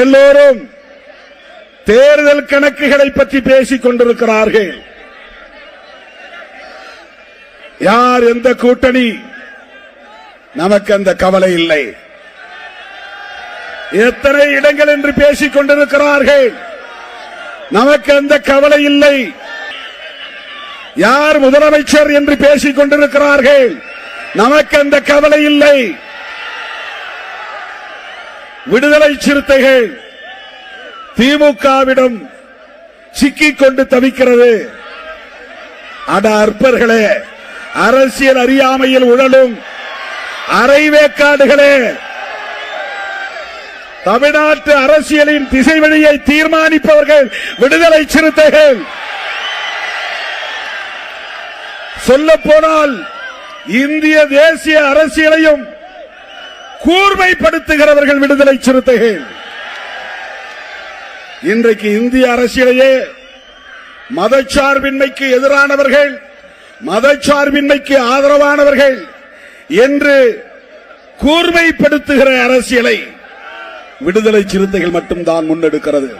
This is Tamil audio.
எல்லோரும் தேர்தல் கணக்குகளை பற்றி பேசிக் கொண்டிருக்கிறார்கள். யார் எந்த கூட்டணி? நமக்கு அந்த கவலை இல்லை. எத்தனை இடங்கள் என்று பேசிக் கொண்டிருக்கிறார்கள். நமக்கு அந்த கவலை இல்லை. யார் முதலமைச்சர் என்று பேசிக் கொண்டிருக்கிறார்கள். நமக்கு அந்த கவலை இல்லை. விடுதலை சிறுத்தைகள் திமுகவிடம் சிக்கிக் கொண்டு தவிக்கிறது. அட அற்பர்களே அரசியல் அறியாமையில் உழலும் அரைவேக்காடுகளே தமிழ்நாட்டு அரசியலின் திசை வழியை தீர்மானிப்பவர்கள் விடுதலை சிறுத்தைகள். சொல்ல போனால் இந்திய தேசிய அரசியலையும் கூர்மைப்படுத்துகிறவர்கள் விடுதலை சிறுத்தைகள். இன்றைக்கு இந்திய அரசியலையே மதச்சார்பின்மைக்கு எதிரானவர்கள் மதச்சார்பின்மைக்கு ஆதரவானவர்கள் என்று கூர்மைப்படுத்துகிற அரசியலை விடுதலை சிறுத்தைகள் மட்டும்தான் முன்னெடுக்கிறது.